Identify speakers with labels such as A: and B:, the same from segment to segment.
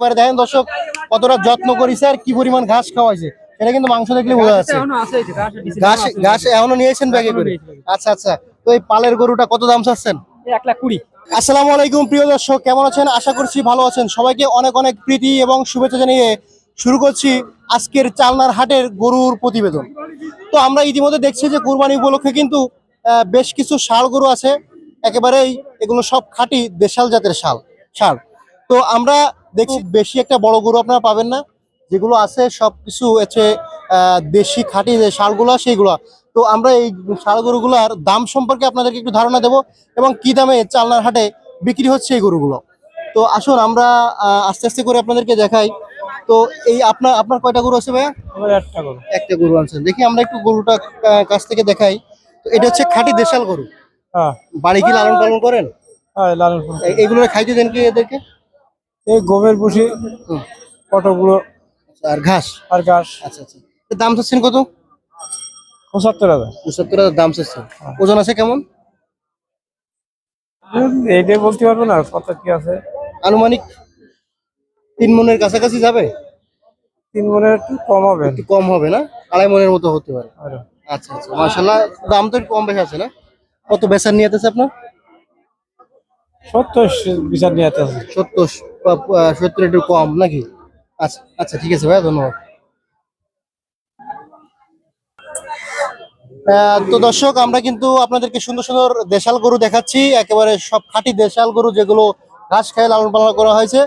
A: এবারে দেখেন দর্শক কতটা যত্ন করিছে আর কি পরিমাণ ঘাস খাওয়াইছে। এটা কিন্তু মাংস দেখলে বোঝা যাচ্ছে। ঘাস ঘাস এখনও নিয়েছেন ব্যাগে করে। আচ্ছা আচ্ছা। তো এই পালের গরুটা কত দাম চাচ্ছেন?
B: এক লাখ কুড়ি।
A: আসসালামু আলাইকুম প্রিয় দর্শক কেমন আছেন? আশা করছি ভালো আছেন। সবাইকে অনেক অনেক প্রীতি এবং শুভেচ্ছা জানিয়ে শুরু করছি আজকের চালনার হাটের গরুর প্রতিবেদন। তো আমরা ইতিমধ্যে দেখছি যে কুরবানি উপলক্ষে কিন্তু বেশ কিছু ষাড় গরু আছে। একেবারেই এগুলো সব খাঁটি দেশাল জাতের শাল ষাড় তো আমরা দেখছি বেশি একটা বড় গরু আপনারা পাবেন না। যেগুলো আছে সব কিছু হচ্ছে দেশি খাঁটি যে ষাড়গুলো সেইগুলো। তো আমরা এই ষাড় গরুগুলোর দাম সম্পর্কে আপনাদেরকে একটু ধারণা দেব এবং কি দামে চালনার হাটে বিক্রি হচ্ছে এই গরুগুলো। তো আসুন আমরা আস্তে আস্তে করে আপনাদেরকে দেখাই। তো এই আপনার আপনার কয়টা গরু আছে ভাইয়া?
B: একটা গরু।
A: একটা গরু আনছেন। দেখি আমরা একটু গরুটা কাছ থেকে দেখাই। তো এটা হচ্ছে খাঁটি দেশাল গরু।
B: হ্যাঁ।
A: বাড়ি কি লালন পালন করেন?
B: হ্যাঁ লালন
A: এগুলো খাইতে দেন কি এদেরকে?
B: এই গমের ভুসি
A: হুম।
B: কতগুলো
A: আর ঘাস?
B: আর ঘাস।
A: আচ্ছা আচ্ছা। দাম চাচ্ছেন কত?
B: পঁচাত্তর হাজার।
A: পঁচাত্তর হাজার দাম চাচ্ছেন। ওজন আছে কেমন?
B: এইটাই বলতে পারব না কত কি আছে।
A: আনুমানিক তিন মনের কাছাকাছি যাবে?
B: তিন মনের একটু কম হবে।
A: একটু কম হবে না? আড়াই মনের মতো হতে পারে। আচ্ছা আচ্ছা মার্শাল্লাহ দাম তো কম বেশি আছে না? কত বেচার নিয়ে আপনার?
B: সত্তর বিচার নিয়ে আছে।
A: সত্তর সত্তর একটু কম, নাকি? আচ্ছা আচ্ছা ঠিক আছে ভাই ধন্যবাদ। তো দর্শক, আমরা কিন্তু আপনাদেরকে সুন্দর সুন্দর দেশাল গরু দেখাচ্ছি, একেবারে সব খাঁটি দেশাল গরু যেগুলো ঘাস খেয়ে লালন পালন করা হয়েছে।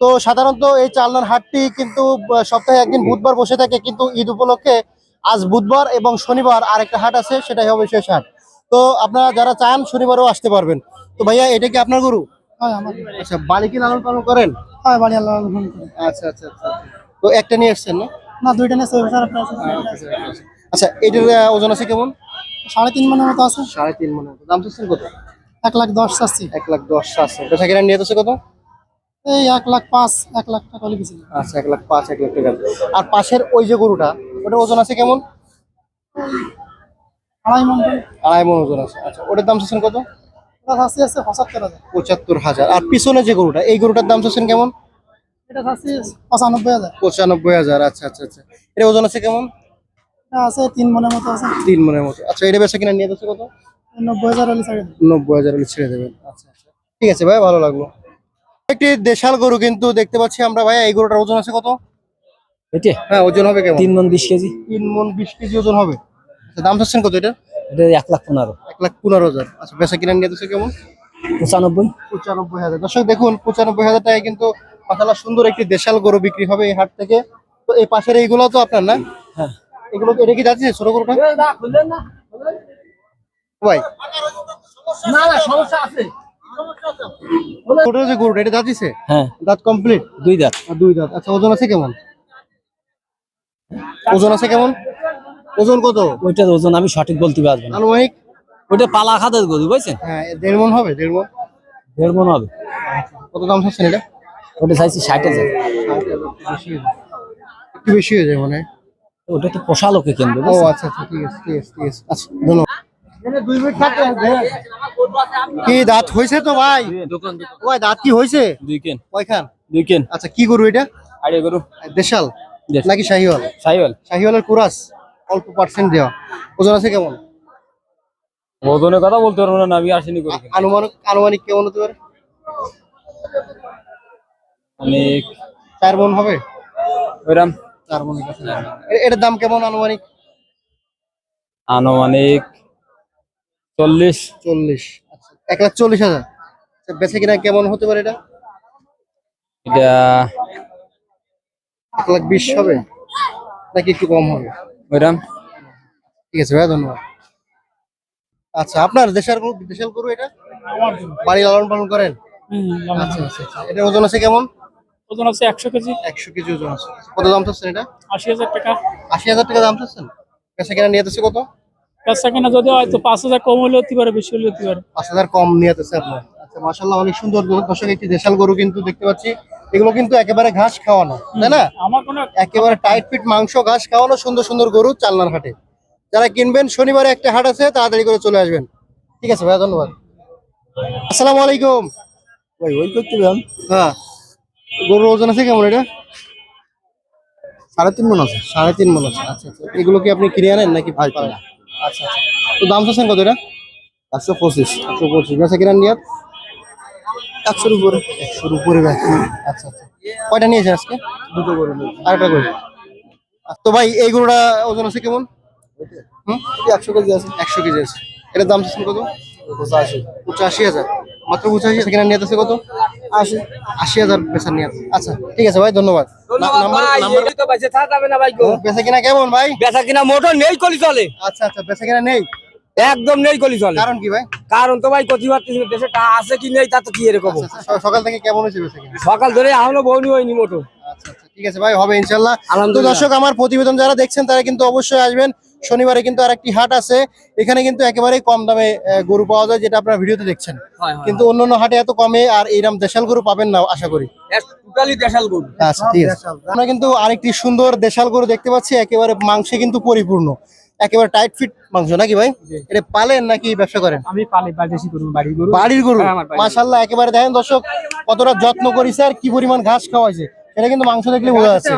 A: তো সাধারণত এই চালনার হাটটি কিন্তু সপ্তাহে একদিন বুধবার বসে থাকে, কিন্তু ঈদ উপলক্ষে আজ বুধবার এবং শনিবার আরেকটা হাট আছে, সেটাই হবে শেষ হাট। তো আপনারা যারা চান, শনিবারও আসতে পারবেন। তো ভাইয়া, এটা কি আপনার গরু? আচ্ছা বাড়ি কি লালন পালন করেন?
B: হ্যাঁ বাড়ি
A: আচ্ছা আচ্ছা আচ্ছা। তো একটা নিয়ে এসছেন না?
B: না দুইটা নিয়ে
A: আচ্ছা এটার ওজন আছে কেমন?
B: সাড়ে তিন মনের মতো আছে।
A: সাড়ে তিন মনে মতো। দাম চাচ্ছেন কত?
B: এক লাখ দশ চাচ্ছি।
A: এক লাখ দশ আছে। বেচা কিনা নিয়ে যাচ্ছে কত?
B: এই এক লাখ পাঁচ এক লাখ টাকা লিখেছি
A: আচ্ছা এক লাখ পাঁচ এক লাখ টাকা। আর পাশের ওই যে গরুটা ওটার ওজন আছে কেমন?
B: আড়াই মন।
A: আড়াই মন ওজন আছে। আচ্ছা ওটার দাম চাচ্ছেন কত?
B: চাচ্ছি আছে পঁচাত্তর হাজার।
A: পঁচাত্তর হাজার। আর পিছনে যে গরুটা এই গরুটার দাম চাচ্ছেন কেমন?
B: এটা চাচ্ছি পঁচানব্বই হাজার।
A: পঁচানব্বই হাজার আচ্ছা আচ্ছা আচ্ছা। এটা ওজন আছে কেমন?
B: আছে তিন মনের মতো আছে।
A: তিন মনের মতো। আচ্ছা এটা বেচা কিনা নিয়ে যাচ্ছে কত?
B: নব্বই হাজার হলে ছাড়ে দেবো।
A: নব্বই হাজার হলে ছেড়ে দেবেন। আচ্ছা আচ্ছা। ঠিক আছে ভাই ভালো লাগল। একটি দেশাল গরু কিন্তু দেখতে পাচ্ছি আমরা ভাই এই গরুটার ওজন আছে কত?
C: এটা?
A: হ্যাঁ ওজন হবে কেমন?
C: তিন মন বিশ কেজি।
A: তিন মন বিশ কেজি ওজন হবে। আচ্ছা দাম চাচ্ছেন কত এটা?
C: এটা এক লাখ পনেরো।
A: এক লাখ পনেরো হাজার। আচ্ছা বেচা কিনা নিয়ে কেমন?
C: পঁচানব্বই।
A: পঁচানব্বই হাজার। দর্শক দেখুন পঁচানব্বই হাজার টাকায় কিন্তু মাসালা সুন্দর একটি দেশাল গরু বিক্রি হবে এই হাট থেকে। তো এই পাশের এইগুলো তো আপনার না?
C: হ্যাঁ।
A: এগুলো এটা কি যাচ্ছে ছোট গরুটা? ভাই।
C: না না সমস্যা আছে।
A: ছোট যে গরুটা এটা যাচ্ছে
C: হ্যাঁ।
A: দাঁত কমপ্লিট
C: দুই দাঁত।
A: দুই দাঁত। আচ্ছা ওজন আছে কেমন? ওজন আছে কেমন? ওজন কত?
C: ওইটার ওজন আমি সঠিক বলতে পারব না।
A: আনুমানিক?
C: ওইটা পালা খাতে গরু বুঝছেন?
A: হ্যাঁ দেড় মন হবে দেড় মন।
C: দেড় মন হবে।
A: কত দাম চাচ্ছেন এটা?
C: ওটা চাইছি ষাট হাজার।
A: একটু বেশি হয়ে যায় মনে
C: ওটা তো পোষা লোকে কিনবে
A: ও আচ্ছা আচ্ছা ঠিক আছে ঠিক আছে ঠিক আছে। আচ্ছা ধন্যবাদ। কি দাঁত হয়েছে তো ভাই? ওই দাঁত কি হয়েছে?
C: দুই কেন।
A: কয়খান?
C: দুই কেন।
A: আচ্ছা কি গরু এটা?
C: আড়ে গরু।
A: দেশাল। নাকি শাহিওয়াল?
C: সাইওয়াল
A: শাহিওয়ালের কুরাস? অল্প পার্সেন্ট দেওয়া। ওজন আছে কেমন?
C: ওজনের কথা বলতে পারব না আমি আসিনি করি
A: আনুমানিক আনুমানিক কেমন হতে পারে?
C: অনেক
A: চার মন হবে?
C: ওইরাম।
A: চার কাছে এটার দাম কেমন আনুমানিক?
C: আনুমানিক চল্লিশ।
A: চল্লিশ। আচ্ছা এক লাখ চল্লিশ হাজার। আচ্ছা, বেচে কিনা কেমন হতে পারে এটা?
C: এটা
A: এক লাখ বিশ হবে? নাকি একটু কম হবে?
C: ওইরাম
A: ঠিক আছে ভাইয়া ধন্যবাদ। আচ্ছা আপনার দেশের গরু দেশের গরু এটা? বাড়ি লালন পালন করেন? আচ্ছা আচ্ছা আচ্ছা। এটার ওজন আছে কেমন?
B: ওজন আছে একশো কেজি।
A: একশো কেজি ওজন আছে। কত দাম চাচ্ছেন এটা?
B: আশি হাজার টাকা।
A: আশি হাজার টাকা দাম চাচ্ছেন? পেশা কিনা নিয়ে কত?
B: ব্যবসা কিনা যদি হয়তো পাঁচ হাজার কম হলে হতে পারে বেশি হলে হতে পারে।
A: পাঁচ হাজার কম নিয়ে আপনার। আচ্ছা মাসাল্লাহ অনেক সুন্দর দর্শক একটি দেশাল গরু কিন্তু দেখতে পাচ্ছি। এগুলো কিন্তু একেবারে ঘাস খাওয়ানো তাই না?
B: আমার কোনো
A: একেবারে টাইট ফিট মাংস ঘাস খাওয়ানো সুন্দর সুন্দর গরু চালনার হাটে। যারা কিনবেন শনিবারে একটা হাট আছে তাড়াতাড়ি করে চলে আসবেন। ঠিক আছে ভাইয়া ধন্যবাদ। আসসালামু আলাইকুম।
C: ওই ওই করতে
A: হ্যাঁ। গরুর ওজন আছে কেমন এটা?
D: সাড়ে তিন মন আছে।
A: সাড়ে তিন মন আছে। আচ্ছা আচ্ছা। এগুলো কি আপনি কিনে আনেন নাকি
D: ভাই?
A: আচ্ছা আচ্ছা। তো দাম চাচ্ছেন কত এটা?
D: একশো পঁচিশ।
A: একশো পঁচিশ। বেচা কিনার নিয়ত?
D: একশোর উপরে
A: একশোর উপরে বেচা আচ্ছা আচ্ছা। কয়টা নিয়েছেন আজকে?
D: দুটো করে
A: আরেকটা করে। তো ভাই এই গরুটা ওজন আছে কেমন? হুম?
D: একশো কেজি আছে।
A: একশো কেজি আছে। এটার দাম চাচ্ছেন কত?
D: পঁচাশি।
A: পঁচাশি হাজার। মাত্র পঁচাশি হাজার কিনার নিয়ত আছে কত?
D: আশি।
A: আশি হাজার বেচার নিয়ত। আচ্ছা ঠিক আছে ভাই ধন্যবাদ। বেচা কিনা কেমন ভাই?
E: বেচা কিনা মোটর নেই কলি চলে।
A: আচ্ছা আচ্ছা বেচা কিনা নেই?
E: একদম নেই কলি চলে
A: কারণ কি ভাই?
E: কারণ তো ভাই পারতেছি দেশে আছে কি নেই তা তো কি এরকম
A: সকাল থেকে কেমন হয়েছে
E: সকাল ধরে এখনও বউনি হয়নি
A: আচ্ছা ঠিক আছে ভাই হবে ইনশাল্লাহ। দর্শক আমার প্রতিবেদন যারা দেখছেন তারা কিন্তু অবশ্যই আসবেন। শনিবারে কিন্তু আর একটি হাট আছে। এখানে কিন্তু একেবারেই কম দামে গরু পাওয়া যায় যেটা আপনারা ভিডিওতে দেখছেন। কিন্তু অন্য অন্য হাটে এত কমে আর এইরকম দেশাল গরু পাবেন না আশা করি। আচ্ছা ঠিক আছে। আমরা কিন্তু আরেকটি সুন্দর দেশাল গরু দেখতে পাচ্ছি একেবারে মাংসে কিন্তু পরিপূর্ণ। একেবারে টাইট ফিট মাংস নাকি ভাই? এটা পালেন নাকি ব্যবসা করেন?
B: আমি পালি বাড়ি গরু
A: বাড়ির গরু।
B: হ্যাঁ, আমার বাড়ির গরু।
A: মাশাল্লাহ একেবারে দেখেন দর্শক কতটা যত্ন করিছে আর কি পরিমাণ ঘাস খাওয়াইছে এটা কিন্তু মাংস দেখলে বোঝা যাচ্ছে।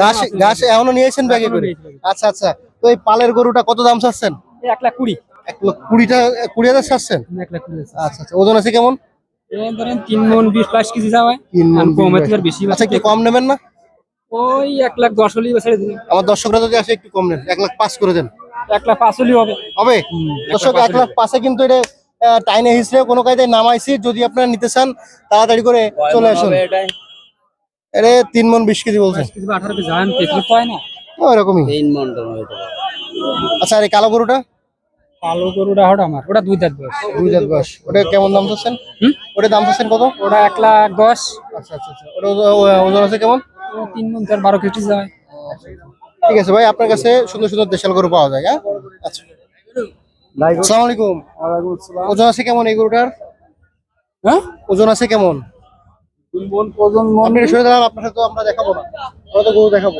B: ঘাস
A: ঘাস এখনও নিয়েছেন ব্যাগে করে? আচ্ছা আচ্ছা। তো এই পালের গরুটা কত দাম চাচ্ছেন
B: এক লাখ কুড়ি।
A: এক লক্ষ কুড়িটা কুড়ি হাজার চাচ্ছেন
B: এক লাখ কুড়ি
A: আচ্ছা আচ্ছা। ওজন আছে কেমন?
B: ধরেন তিন মন বিশ কেজি যাওয়া
A: তিন মণ,
B: কম
A: বিশ,
B: বেশি
A: আচ্ছা একটু কম নেবেন না?
B: ওই এক লাখ দশ হলেই ছেড়ে দিন
A: আমার দর্শকরা যদি আসে একটু কম নেন। এক লাখ পাঁচ করে দেন।
B: এক লাখ পাঁচ হলেই হবে।
A: হবে?
B: এক
A: দর্শক
B: লাখ
A: এক লাখ পাঁচে কিন্তু এটা টাইনে হিসেবে কোনো কায়দায় নামাইছি। যদি আপনারা নিতে চান তাড়াতাড়ি করে চলে আসুন। এটা তিন মন বিশ কেজি বলছেন
B: বাইশ কেজি বা আঠারো কেজি জানেন পেট্রোল তো না?
A: ওরকমই আচ্ছা আর এই কালো গরুটা?
B: কালো গরুটা হঠাৎ আমার ওটা দুই দাঁত বয়স।
A: দুই জাত বয়স। ওটা কেমন দাম চাচ্ছেন?
B: হুম?
A: ওটা দাম চাচ্ছেন কত?
B: ওটা এক লাখ দশ।
A: আচ্ছা আচ্ছা আচ্ছা। ওটা ওজ- ওজন আছে কেমন?
B: ও তিন মন তার বারো কেজি যায়।
A: ঠিক আছে ভাই আপনার কাছে সুন্দর সুন্দর দেশাল গরু পাওয়া যায় হ্যাঁ? আচ্ছা। আসসালামু। আলাইকুম ওজন আছে কেমন এই গরুটার?
B: হ্যাঁ?
A: ওজন আছে কেমন? আপনি সরে দাঁড়ান আপনার সাথে তো আমরা দেখাবো না। আমরা তো গরু দেখাবো।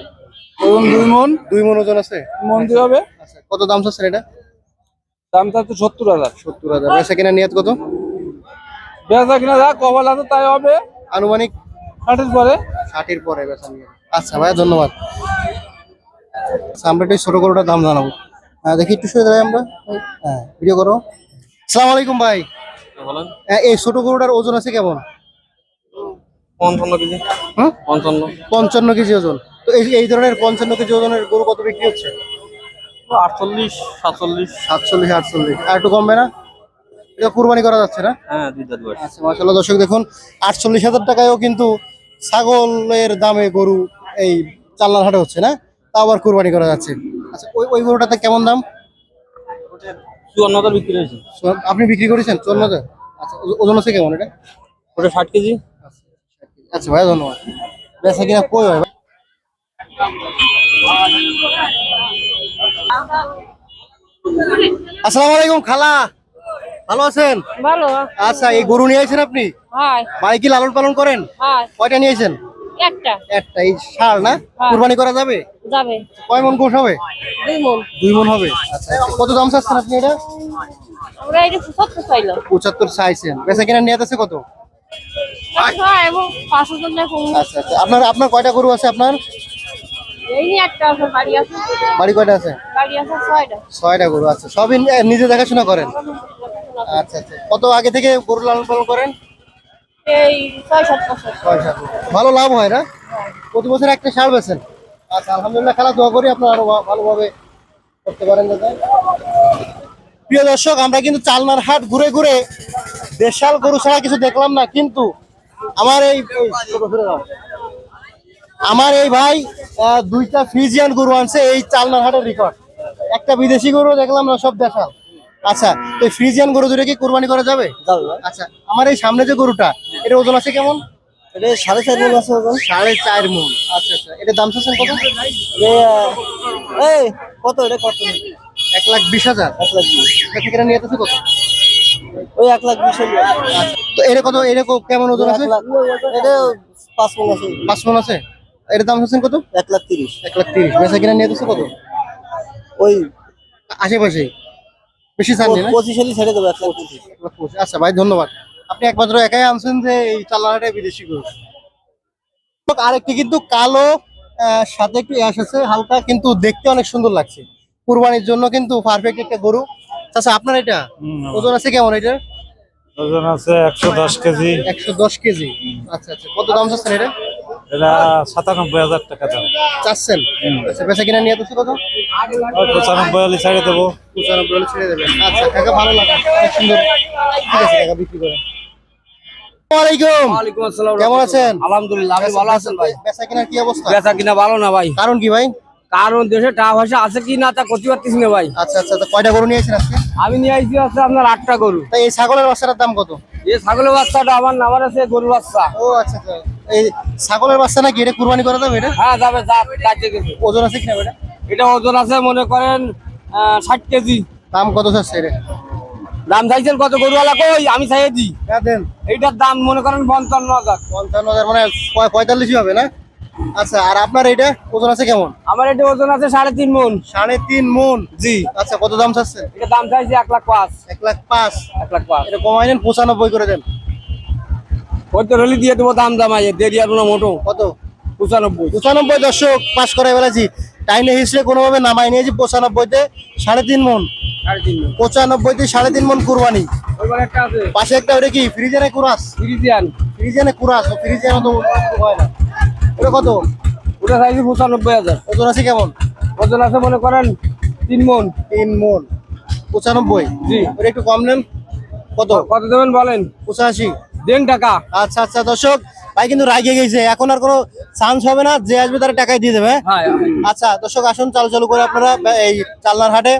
B: ওজন দুই মন।
A: দুই মন ওজন আছে?
B: মন দিয়ে হবে।
A: আচ্ছা কত দাম চাচ্ছেন এটা?
B: দামটা তো সত্তর হাজার।
A: সত্তর হাজার। বেচা কিনা নিয়ত কত?
B: বেচা কিনা যা কবল আছে তাই হবে।
A: আনুমানিক?
B: ষাটের পরে।
A: ষাটের পরে বেচা নিয়ত আচ্ছা ভাইয়া ধন্যবাদ। আচ্ছা আমরা একটু এই ছোট গরুটার দাম জানাব। হ্যাঁ দেখি একটু সরে দাঁড়াই আমরা। হ্যাঁ ভিডিও করো। সালাম আলাইকুম ভাই। হ্যাঁ, এই ছোট গরুটার ওজন আছে কেমন?
C: পঞ্চান্ন কেজি।
A: হুম?
C: পঞ্চান্ন।
A: পঞ্চান্ন কেজি ওজন। তো এই এই ধরনের পঞ্চান্ন কেজি ওজনের গরু কত বিক্রি হচ্ছে?
C: আটচল্লিশ সাতচল্লিশ।
A: সাতচল্লিশ আটচল্লিশ। আর একটু কমবে না? এটা কুরবানি করা যাচ্ছে না?
C: হ্যাঁ দুই দাঁত বয়স।
A: আচ্ছা দর্শক দেখুন আটচল্লিশ হাজার টাকায়ও কিন্তু ছাগলের দামে গরু এই চাল্লার হাটে হচ্ছে না? তা আবার কুরবানি করা যাচ্ছে। আচ্ছা ওই ওই গরুটাতে কেমন দাম?
C: চুয়ান্ন হাজার বিক্রি হয়েছে।
A: আপনি বিক্রি করেছেন চুয়ান্ন হাজার? আচ্ছা ওজন আছে কেমন এটা?
C: ওটা ষাট কেজি।
A: আচ্ছা ভাই ধন্যবাদ। বেচা কিনা কই হয় ভাই? আসসালামু আলাইকুম খালা। ভালো আছেন?
F: ভালো।
A: আচ্ছা এই গরু নিয়ে আছেন আপনি?
F: হয়।
A: বাড়ি কি লালন পালন করেন?
F: হয়।
A: কয়টা নিয়েছেন
F: একটা।
A: একটা এই ষাঁড় না। কুরবানি করা যাবে?
F: যাবে।
A: কয় মন গোশ হবে?
F: দুই মন।
A: দুই মন হবে। আচ্ছা আচ্ছা। কত দাম চাচ্ছেন আপনি এটা?
F: আমরা এটা সত্তর চাইলো
A: পঁচাত্তর চাইছেন। বেচা কিনা নিয়ে আছে কত?
F: এবং পাঁচশো জন
A: আচ্ছা আচ্ছা। আপনার আপনার কয়টা গরু আছে আপনার?
F: এই একটা আছে বাড়ি আছে।
A: বাড়ি কয়টা আছে?
F: বাড়ি আছে ছয়টা।
A: ছয়টা গরু আছে। সবই নিজে দেখাশোনা করেন? আচ্ছা আচ্ছা। কত আগে থেকে গরু লালন পালন করেন?
F: এই ছয় সাত বছর।
A: ছয় সাত ভালো লাভ হয় না? প্রতি বছর একটা সার বেছেন আচ্ছা আলহামদুলিল্লাহ খেলা দোয়া করি আপনার আরও ভালোভাবে করতে পারেন দাদা। প্রিয় দর্শক আমরা কিন্তু চালনার হাট ঘুরে ঘুরে দেশাল গরু ছাড়া কিছু দেখলাম না কিন্তু আমার এই। আমার এই ভাই দুইটা ফ্রিজিয়ান গরু আনছে এই চালনার হাটের রেকর্ড একটা বিদেশি গরু দেখলাম না সব দেশাল আচ্ছা তো এই ফ্রিজিয়ান গরু দুটো কি কোরবানি করা যাবে? আচ্ছা আমার এই সামনে যে গরুটা এটা ওজন আছে কেমন? এটা সাড়ে চার মন আছে ওজন। সাড়ে চার মন। আচ্ছা আচ্ছা এটা দাম চাচ্ছেন কত? এই কত? এটা কত? এক লাখ বিশ হাজার। এক লাখ বিশ। এটা নিয়ে কত? ওই এক লাখ বিশ তো এটা কত এটা কেমন ওজন আছে? এটা পাঁচ মন আছে। পাঁচ মন আছে? এটার দাম চাচ্ছেন কত? এক লাখ তিরিশ। এক লাখ তিরিশ। বেচা কিনা নিয়ে কত? ওই আশেপাশে? বেশি চান না? পঁচিশ হলে ছেড়ে দেবো এক লাখ পঁচিশ। আচ্ছা ভাই ধন্যবাদ। আপনি একমাত্র একাই আনছেন যে এই চালানাটা বিদেশি গরু। আরেকটি কিন্তু কালো সাথে একটু অ্যাশ আছে হালকা কিন্তু দেখতে অনেক সুন্দর লাগছে। কুরবানির জন্য কিন্তু পারফেক্ট একটা গরু। আচ্ছা আপনার এটা? ওজন আছে কেমন এটা
C: ওজন আছে একশো দশ কেজি।
A: একশো দশ কেজি। আচ্ছা আচ্ছা কত দাম চাচ্ছেন এটা?
C: এটা সাতানব্বই হাজার টাকা দাম।
A: চাচ্ছেন? আচ্ছা বেচা কিনা নিয়ে কত?
C: পঁচানব্বই হলে ছেড়ে দেবো।
A: পঁচানব্বই হলে ছেড়ে দেবেন। আচ্ছা কাকা ভালো লাগে। অনেক সুন্দর। ঠিক আছে কাকা বিক্রি করে ওয়ালাইকুম।
E: ওয়ালাইকুম আসসালাম
A: কেমন আছেন?
E: আলহামদুলিল্লাহ ভালো আছেন ভাই?
A: বেচা কি অবস্থা?
E: বেচা কিনা ভালো না ভাই।
A: কারণ কি ভাই?
E: কারণ দেশে টাকা পয়সা আছে কি না তা করতে পারতেছি না ভাই।
A: আচ্ছা আচ্ছা কয়টা গরু নিয়েছেন আজকে?
E: আমি নিয়ে আসছি আছে আপনার আটটা গরু।
A: তাই এই ছাগলের বাচ্চাটার দাম কত?
E: এই ছাগলের বাচ্চাটা আমার নামার আছে গরুর বাচ্চা।
A: ও আচ্ছা আচ্ছা। এই ছাগলের বাচ্চা নাকি এটা কুরবানি করা যাবে এটা?
E: হ্যাঁ যাবে যা কাজে গেছে।
A: ওজন আছে কিনা এটা
E: এটা ওজন আছে মনে করেন ষাট কেজি।
A: দাম কত চাচ্ছে এটা?
E: দাম চাইছেন কত গরুওয়ালা? কই আমি চাইয়ে দিই।
A: হ্যাঁ
E: এইটার দাম মনে করেন পঞ্চান্ন হাজার।
A: পঞ্চান্ন হাজার মানে পঁয়- পঁয়তাল্লিশই হবে না? আচ্ছা আর আপনার এটা ওজন আছে কেমন?
E: আমার এটা ওজন আছে সাড়ে তিন মন।
A: সাড়ে তিন মন
E: জি।
A: আচ্ছা কত দাম চাচ্ছেন?
E: এটা দাম চাইছি এক লাখ পাঁচ।
A: এক লাখ পাঁচ।
E: এক লাখ পাঁচ।
A: এটা কমাই নেন পঁচানব্বই করে দেন।
E: ওই তো দিয়ে দেবো দাম দামাই দেরি আর না মোটো।
A: কত?
E: পঁচানব্বই।
A: পঁচানব্বই দর্শক পাস করে ফেলেছি টাইনে হিসেবে কোনোভাবে নামাই নিয়েছি পঁচানব্বইতে সাড়ে তিন মন। পঁচানব্বইতে সাড়ে তিন মন কুরবানি। পাশে একটা ওটা কি? ফ্রিজেনে কুরাস?
E: ফ্রিজিয়ান।
A: কুরাস? ও ফ্রিজেনে তো হয় না। ওটা কত?
E: ওটা চাইছি পঁচানব্বই হাজার।
A: ওজন আছে কেমন?
E: ওজন আছে মনে করেন তিন মন।
A: তিন মন। পঁচানব্বই?
E: জি।
A: ওটা একটু কম নেন। কত?
E: কত দেবেন বলেন?
A: পঁচাশি।
E: দেন টাকা।
A: আচ্ছা আচ্ছা দর্শক ভাই কিন্তু রাগে গেছে। এখন আর কোনো চান্স হবে না। যে আসবে তারা টাকাই দিয়ে দেবে। হ্যাঁ?
E: হ্যাঁ।
A: আচ্ছা দর্শক আসুন চালু চালু করে আপনারা এই চালনার হাটে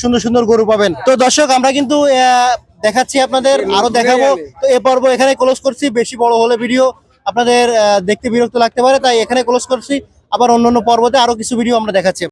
A: সুন্দর সুন্দর গরু পাবেন। তো দর্শক আমরা কিন্তু দেখাচ্ছি আপনাদের আরও দেখাবো। তো এ পর্ব এখানে ক্লোজ করছি। বেশি বড় হলে ভিডিও আপনাদের দেখতে বিরক্ত লাগতে পারে, তাই এখানে ক্লোজ করছি। আবার অন্য অন্য পর্বতে আরও কিছু ভিডিও আমরা দেখাচ্ছি।